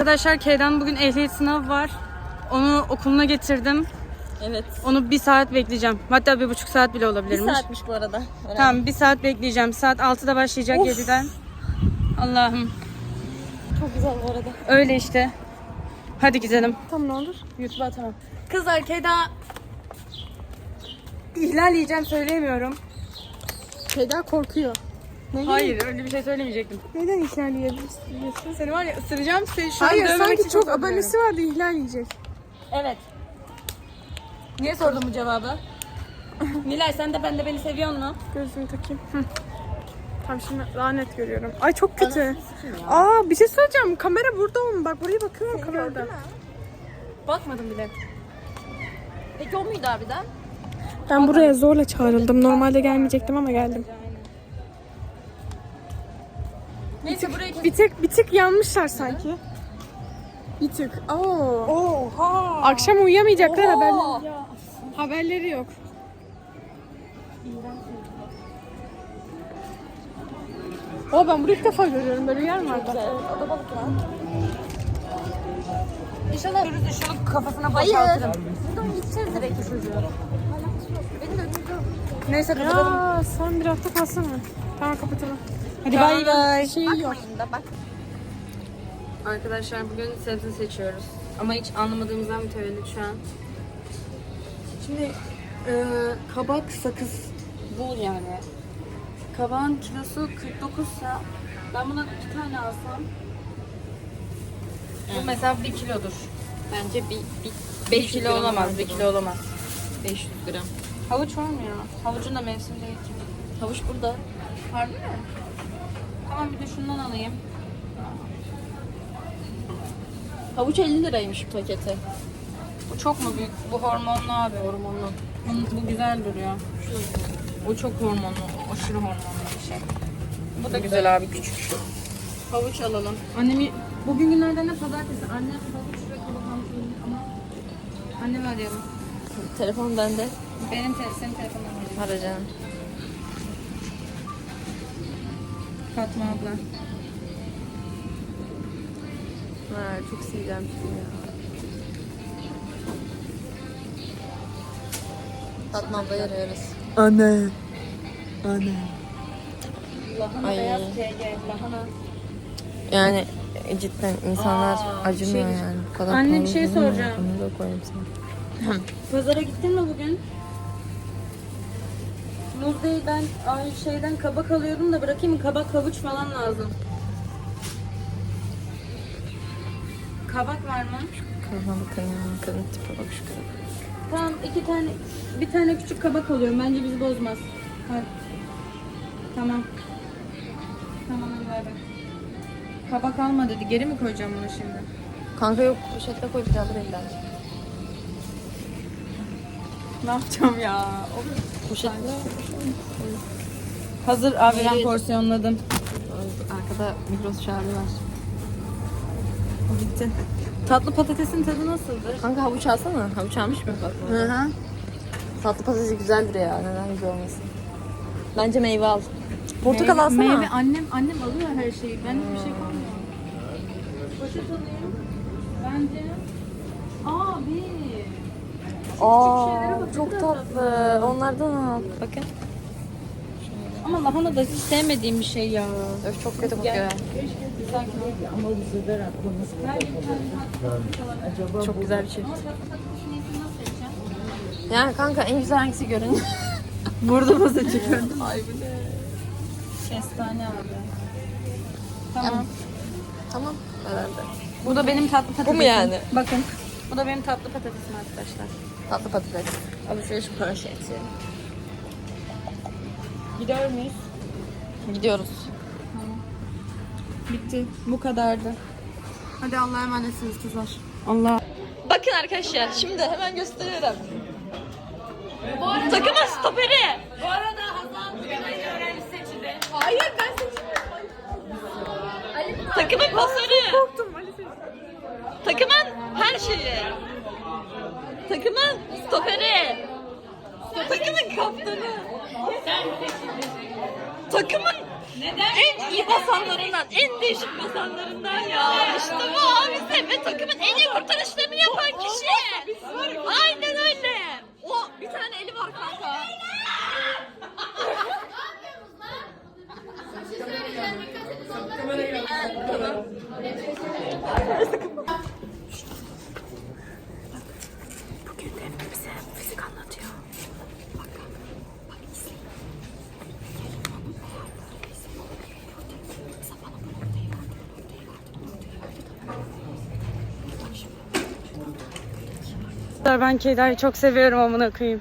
Arkadaşlar K'den bugün ehliyet sınavı var. Onu okuluna getirdim. Evet. Onu bir saat bekleyeceğim. Hatta bir buçuk saat bile Bir olabilirmiş. saatmiş bu arada. Tamam bir saat bekleyeceğim. Saat 6'da başlayacak Of. 7'den. Allah'ım. Çok güzel bu arada. Öyle işte. Hadi gidelim. Tam ne olur? YouTube'a atamam. Kızlar K'da ihlal yiyeceğim söyleyemiyorum. Şeyda korkuyor. Ne Hayır öyle bir şey söylemeyecektim. Neden ihlal yiyebilirsin? Seni var ya ısıracağım. Seni şu an Hayır dövmemek sanki için çok korkuyorum. abonesi vardı ihlal yiyecek. Evet. Niye sordun bu cevabı? Nilay sen de ben de beni seviyor mu? Gözümü takayım. Hı. Tam şimdi daha net görüyorum. Ay çok kötü. Aa bir şey söyleyeceğim. Kamera burada mı? Bak buraya bakıyorum kamerada. Bakmadım bile. Peki o muydu harbiden? Ben buraya zorla çağrıldım. Normalde gelmeyecektim ama geldim. Bir tık bir tık yanmışlar sanki. Bir tık. Oo. Oha. Akşam uyuyamayacaklar haberleri. Haberleri yok. O ben burayı ilk defa görüyorum. Böyle yer mi var? O da balık lan. İnşallah görürüz şunu kafasına boşaltırım. Buradan gideceğiz direkt çocuğu. Beni de. Neyse kapatalım. Ya sen bir hafta kalsana. Tamam kapatalım. Hadi bay bay. Şey yok. Da bak. Arkadaşlar bugün sebze seçiyoruz. Ama hiç anlamadığımızdan mütevellit şu an. Şimdi e, kabak sakız bul yani. Kabağın kilosu 49 ise ben buna iki tane alsam bu mesela bir kilodur. Bence bir, bir 5 kilo olamaz, 1 kilo olamaz. 500 gram. Havuç var mı ya? Havucun da mevsim değil ki. havuç burada. Harbi mi? Tamam bir de şundan alayım. Havuç 50 liraymış paketi. Bu çok mu büyük? Bu hormonlu abi. Hormonlu. Bu, bu güzel duruyor. O çok hormonlu. Aşırı hormonlu bir şey. Bu da güzel abi küçük. Havuç alalım. Annemi bugün günlerden ne pazartesi. Anne havuç ve olabilir ama annemi arayalım. Telefon bende. Benim te senin telefonun var. Para canım. Fatma abla. Ha, çok seveceğim film ya. Fatma ablayı arıyoruz. Anne. Anne. Lahana Ay. beyaz KG. Lahana. Yani cidden insanlar Aa, acımıyor şey- yani. Bu kadar Anne, bir pahalı şey değil mi? soracağım. Bunu da koyayım sana. Pazara gittin mi bugün? Muz değil ben ay şeyden kabak alıyordum da bırakayım mı? Kabak havuç falan lazım. Kabak var mı? Bakın ya. Kadın tipe bak şu kadın. Tamam iki tane bir tane küçük kabak alıyorum. Bence bizi bozmaz. Hadi. Tamam. Tamam hadi bay bay. Kabak alma dedi. Geri mi koyacağım bunu şimdi? Kanka yok poşete koy bir daha buraya. Ne yapacağım ya? Poşet. Hazır abi ben Hayır. porsiyonladım. Arkada mikros çağırıyorlar. O bitti. Tatlı patatesin tadı nasıldır? Kanka havuç alsana. Havuç almış mı Fatma? Hı hı. Tatlı patates güzeldir ya. Neden güzel olmasın? Bence meyve al. Portakal Meyve- alsana. Meyve annem annem alıyor her şeyi. Ben bir şey koymuyorum. Poşet alayım. Bence. Abi. Aa, çok tatlı. Onlardan al. Bakın. Ama lahana da hiç sevmediğim bir şey ya. Öf çok kötü kokuyor. Çok güzel bir şey. Yani kanka en güzel hangisi görünüyor? Burada mı seçiyorum? Ay bu ne? Kestane abi. Tamam. tamam. Herhalde. Bu da benim tatlı patatesim. Bu mu yani? Bakın. Bu da benim tatlı patatesim arkadaşlar. Tatlı patates. Alışveriş poşeti. Gidiyor muyuz? Gidiyoruz. Bitti. Bu kadardı. Hadi Allah'a emanetsiniz kızlar. Allah. Bakın arkadaşlar şimdi hemen gösteriyorum. Takımın stoperi. Bu arada Hazal bugün aynı öğrenci seçildi. Hayır ben seçilmedim. Takımın pasörü. Korktum Ali. Takımın her şeyi. Takımın stoperi. Takımın kaptanı. Takımın En iyi basanlarından, en değişik basanlarından ya. İşte bu abi ve takımın en iyi kurtarışlarını yapan kişi. Aynen öyle. O bir tane eli var kanka. Ben Keyda'yı çok seviyorum amına koyayım.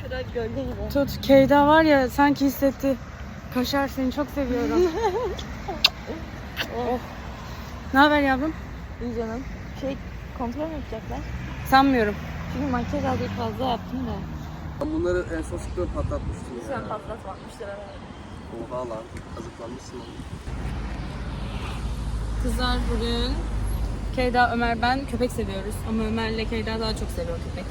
Şurada gölge gibi. Tut Keyda var ya sanki hissetti. Kaşar seni çok seviyorum. oh. Ne haber yavrum? İyi canım. Şey kontrol mü yapacaklar? Sanmıyorum. Çünkü makyaj azıcık fazla yaptım da. Ben bunları en son sıkıyorum patlatmıştım ya. Sen patlatmamışlar herhalde. Oha lan. Kazıklanmışsın lan. Kızlar bugün Keyda, Ömer, ben köpek seviyoruz. Ama Ömer'le Keyda daha çok seviyor köpek.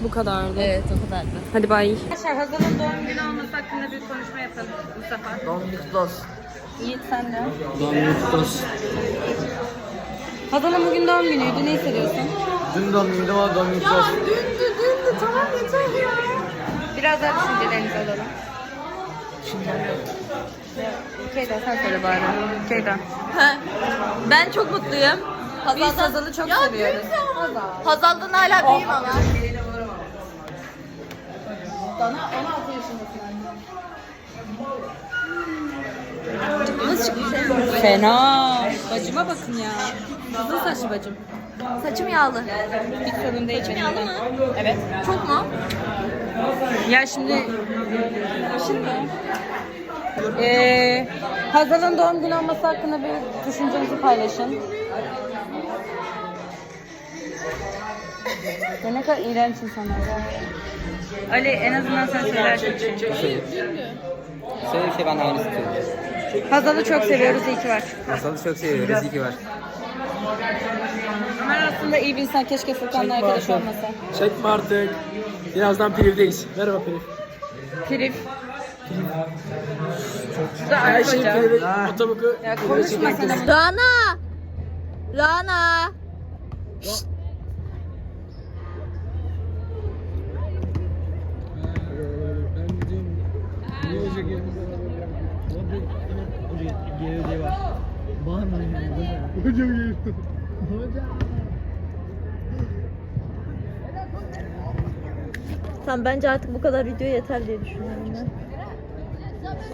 Bu kadardı. Evet o kadardı. Hadi bay. Arkadaşlar Hazal'ın doğum günü olması hakkında bir konuşma yapalım bu sefer. Doğum günü kutlu olsun. Yiğit sen de. Doğum günü kutlu olsun. Hazal'ın bugün doğum günüydü. Ne hissediyorsun? Dün doğum günüydü ama doğum günü kutlu olsun. Dündü dündü tamam yeter ya. Biraz daha düşüncelerinizi alalım. Keyda sen söyle bari. Keyda. Ben çok mutluyum. Biz Hazal'ı çok seviyoruz. Hazal'dan hala büyüğüm ama. Nasıl çıkmış? Fena. Bacıma bakın ya. Kızıl saçlı bacım. Saçım yağlı. Hiç sorun değil. benim Yağlı mı? Evet. Çok mu? Ya şimdi mı? Ee, Hazal'ın doğum günü olması hakkında bir düşüncenizi paylaşın. Ya ne kadar iğrenç insanlar. Ali en azından sen söylersin. bir şey. Söyle bir şey ben aynı istiyorum. Hazal'ı çok seviyoruz. iyi ki var. Masalı çok seviyoruz. İyi ki var. Ömer aslında iyi bir insan. Keşke Furkan'la arkadaş olmasa. Çekme artık. Birazdan Priv'deyiz. Merhaba Priv. Pirif. Her Ali şey Hoca. Priv'e otoboku. Ya konuşma sen ama. Rana! Rana! Tamam bence artık bu kadar video yeter diye düşünüyorum.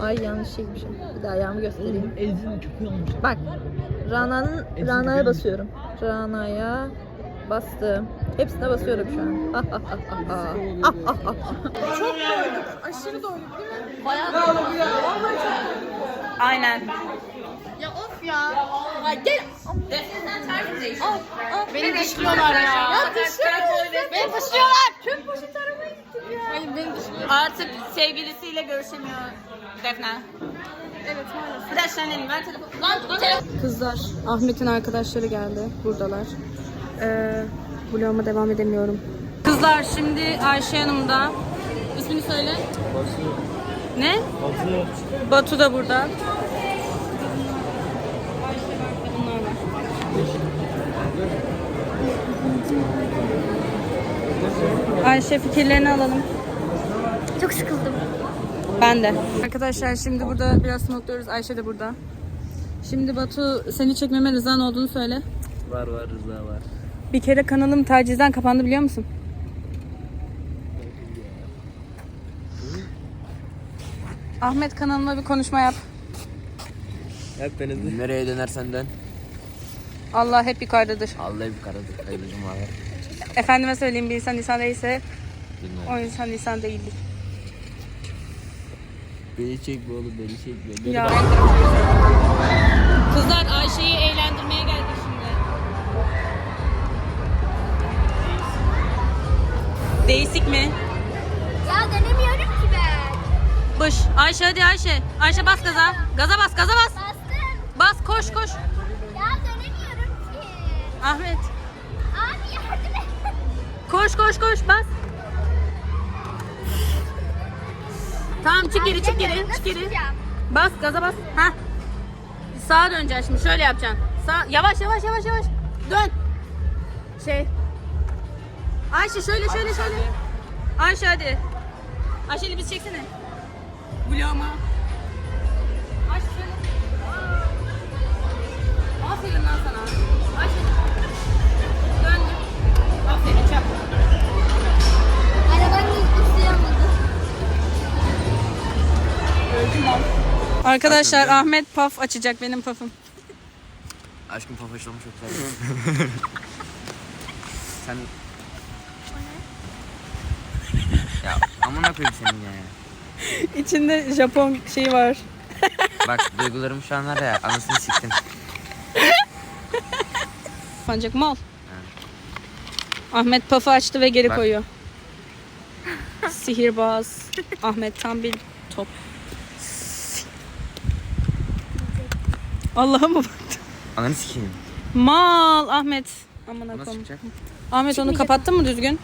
Ay yanlış çekmişim. Bir daha ayağımı göstereyim. Bak. Rana'nın Rana'ya basıyorum. Rana'ya bastım. Hepsine basıyorum şu an. Aşırı doyduk değil mi? Bayağı Aynen. Ya of ya. Ya gel. Beni dışlıyorlar ya. Ya dışarı. Beni dışlıyorlar. Tüm poşet aramaya gittik ya. Hayır beni. Artık sevgilisiyle görüşemiyor Defne. Evet maalesef. Ver telefonu. Lan telefon. Kızlar, Ahmet'in arkadaşları geldi. Buradalar. Ee, vloguma devam edemiyorum. Kızlar şimdi Ayşe yanımda. İsmini söyle. Ne? Batu. Batu da burada. Ayşe fikirlerini alalım. Çok sıkıldım. Ben de. Arkadaşlar şimdi burada biraz smokluyoruz. Ayşe de burada. Şimdi Batu seni çekmeme rızan olduğunu söyle. Var var Rıza var. Bir kere kanalım tacizden kapandı biliyor musun? Ahmet kanalıma bir konuşma yap. Hep beni Nereye dönersen dön. Allah hep yukarıdadır. Allah bir karadır. Hayırlı cumalar. Efendime söyleyeyim bir insan insan değilse Bilmem. o insan insan değildir. Beni çekme oğlum beni çekme. Ya. Kızlar Ayşe'yi eğlendirmeye geldik şimdi. Değişik mi? Ya denemiyorum ki ben. Bış. Ayşe hadi Ayşe. Ayşe bas gaza. Gaza bas gaza bas. Bastım. Bas koş koş. Ya dönemiyorum ki. Ahmet. Abi yardım et. Koş koş koş bas. Tamam çık geri çık geri çık geri. Bas gaza bas. Ha. Sağa döneceksin şimdi şöyle yapacaksın. Sağ yavaş yavaş yavaş yavaş. Dön. Şey. Ayşe şöyle şöyle şöyle. Ayşe hadi. Ayşe'li biz çeksene. Vloguma. Ayşe şöyle. Aferin lan sana. Ayşe. Dön. Aferin çap. Arkadaşlar Ahmet paf açacak benim pafım. Aşkım papaşlamış çok güzel. Sen... Ya amına koyayım senin ya. İçinde Japon şeyi var. Bak duygularım şu an var ya anasını siktim. Ancak mal. Ahmet pafı açtı ve geri Bak. koyuyor. Sihirbaz. Ahmet tam bir top. Allah'a mı baktın? Ananı sikeyim. Mal Ahmet. Aman Nasıl akım. çıkacak? Ahmet onu kapattın mı düzgün?